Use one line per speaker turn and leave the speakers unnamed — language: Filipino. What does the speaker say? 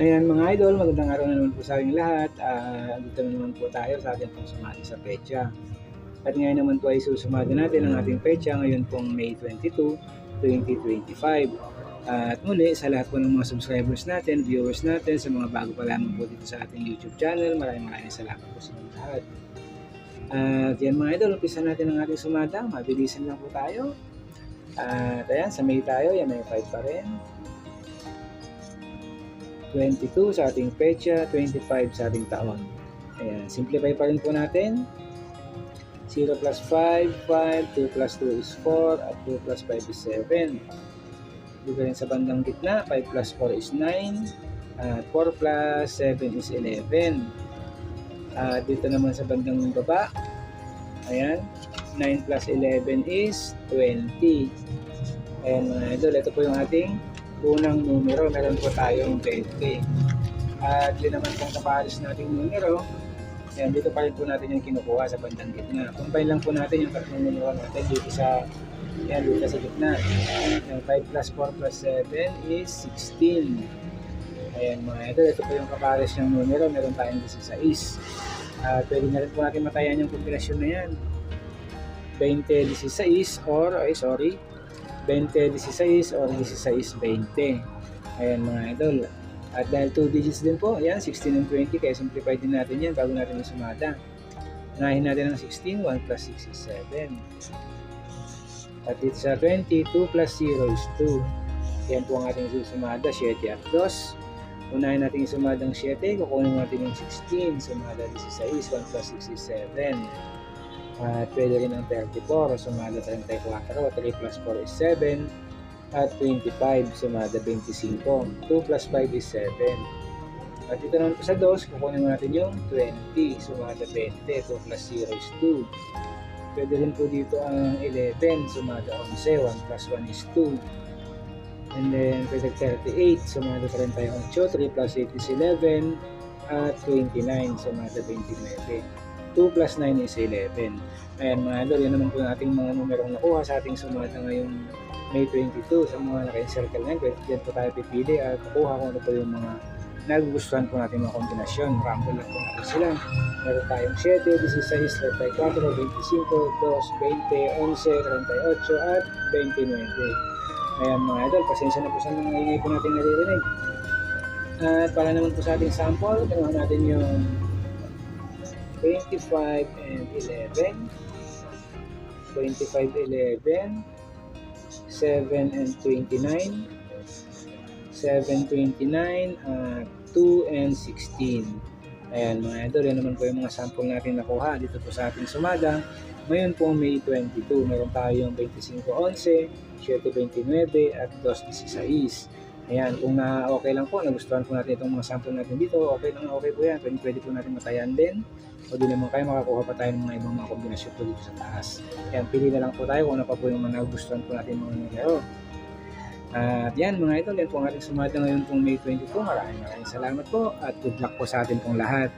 Ayan mga idol, magandang araw na naman po sa aking lahat. Ah, dito na naman po tayo sa ating pong sumati sa pecha. At ngayon naman po ay susumada natin ang ating pecha ngayon pong May 22, 2025. at muli sa lahat po ng mga subscribers natin, viewers natin, sa mga bago pa lamang po dito sa ating YouTube channel, maraming maraming salamat po sa inyo lahat. At yan mga idol, umpisa natin ang ating sumada. Mabilisan lang po tayo. At ayan, sa May tayo, yan may 5 pa rin. 22 sa ating pecha, 25 sa ating taon. Ayan, simplify pa rin po natin. 0 plus 5, 5, 2 plus 2 is 4, at 2 plus 5 is 7. Dito rin sa bandang gitna, 5 plus 4 is 9, at 4 plus 7 is 11. At dito naman sa bandang baba, ayan, 9 plus 11 is 20. Ayan mga idol, ito po yung ating unang numero, meron po tayong 20. At yun naman pong kapares nating numero, yan, dito pa rin po natin yung kinukuha sa bandang gitna. Combine lang po natin yung tatlong numero natin dito sa yan, dito sa gitna. Yung 5 plus 4 plus 7 is 16. Ayan mga idol, ito po yung kapares ng numero, meron tayong 16. At pwede na rin po natin matayan yung kombinasyon na yan. 20-16 or, ay sorry, 20-16 or 16-20. Ayan mga idol. At dahil 2 digits din po, ayan, 16 and 20, kaya simplify din natin yan bago natin sumada. Unahin natin ang 16, 1 plus 6 is 7. At dito sa 20, 2 plus 0 is 2. Yan po ang ating susumada, 7 at 2. Unahin natin sumadang 7, kukunin natin yung 16, sumada 16, 1 plus 6 is 7. At pwede rin ang 34, sumada 34, 3 plus 4 is 7. At 25, sumada 25. 2 plus 5 is 7. At dito naman po sa 2, kukunin natin yung 20, sumada 20. 2 plus 0 is 2. Pwede rin po dito ang 11, sumada 11. 1 plus 1 is 2. And then, pwede 38, sumada 38. 3 plus 8 is 11. At 29, sumada 29. 2 plus 9 is 11. Ayan mga idol, yan naman po yung ating mga numerong nakuha sa ating sumada ngayong May 22. Sa mga naka-encircle ngayon, pwede dyan po tayo pipili at kukuha kung ano po yung mga nagugustuhan po natin mga kombinasyon. Rumble lang po natin sila. Meron tayong 7, 16, 34, 25, 2, 20, 11, 38, at 29. Ayan mga idol, pasensya na po sa mga ingay po natin naririnig. At para naman po sa ating sample, ginawa natin yung 25 and 11, 25, 11, 7 and 29, 7, 29, at 2 and 16. Ayan mga idol, yan naman po yung mga sample natin nakuha dito po sa ating sumada. Ngayon po May 22, meron tayong 25.11, 7.29 at 2.16. Ayan, kung na okay lang po, nagustuhan po natin itong mga sample natin dito, okay lang okay po yan, pwede, pwede po natin matayan din. O di naman kayo makakuha pa tayo ng mga ibang mga kombinasyon po dito sa taas. Ayan, pili na lang po tayo kung ano pa po yung mga nagustuhan po natin mga numero. At yan mga idol, yan po ang ating sumada ngayon pong May 22. Maraming maraming salamat po at good luck po sa atin pong lahat.